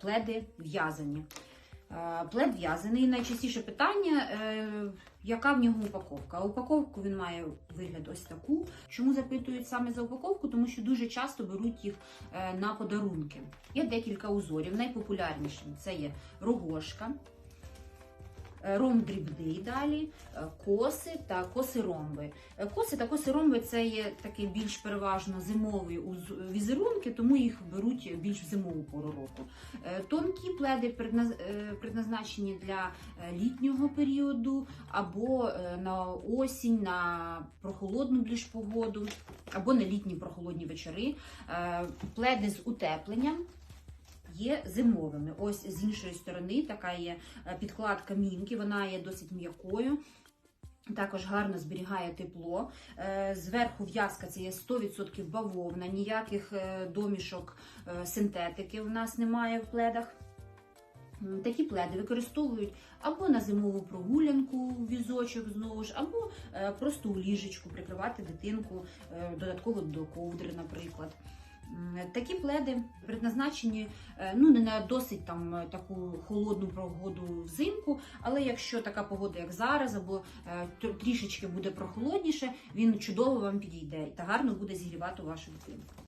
пледи в'язані. Е, Плед в'язаний. Найчастіше питання, е, яка в нього упаковка. Упаковку він має вигляд ось таку. Чому запитують саме за упаковку? Тому що дуже часто беруть їх е, на подарунки. Є декілька узорів. Найпопулярнішим це є рогошка. Е, Ромб дрібний далі, е, коси та коси-ромби. Е, Коси та коси-ромби це є такий більш переважно зимові візерунки, тому їх беруть більш в зимову пору року. Тонкі пледи предназ- предназначені для літнього періоду або на осінь, на прохолодну більш погоду, або на літні прохолодні вечори. Пледи з утепленням. Є зимовими. Ось з іншої сторони така є е, підкладка мінки, вона є досить м'якою. Також гарно зберігає тепло. Е, Зверху в'язка це є 100% бавовна, ніяких е, домішок синтетики у нас немає в пледах. Такі пледи використовують або на зимову прогулянку візочок знову ж, або просто у ліжечку прикривати дитинку додатково до ковдри, наприклад. Такі пледи предназначені е, ну не на досить там е, таку холодну погоду взимку, але якщо така погода, як зараз, або е, трішечки буде прохолодніше, він чудово вам підійде та гарно буде зігрівати вашу дитинку.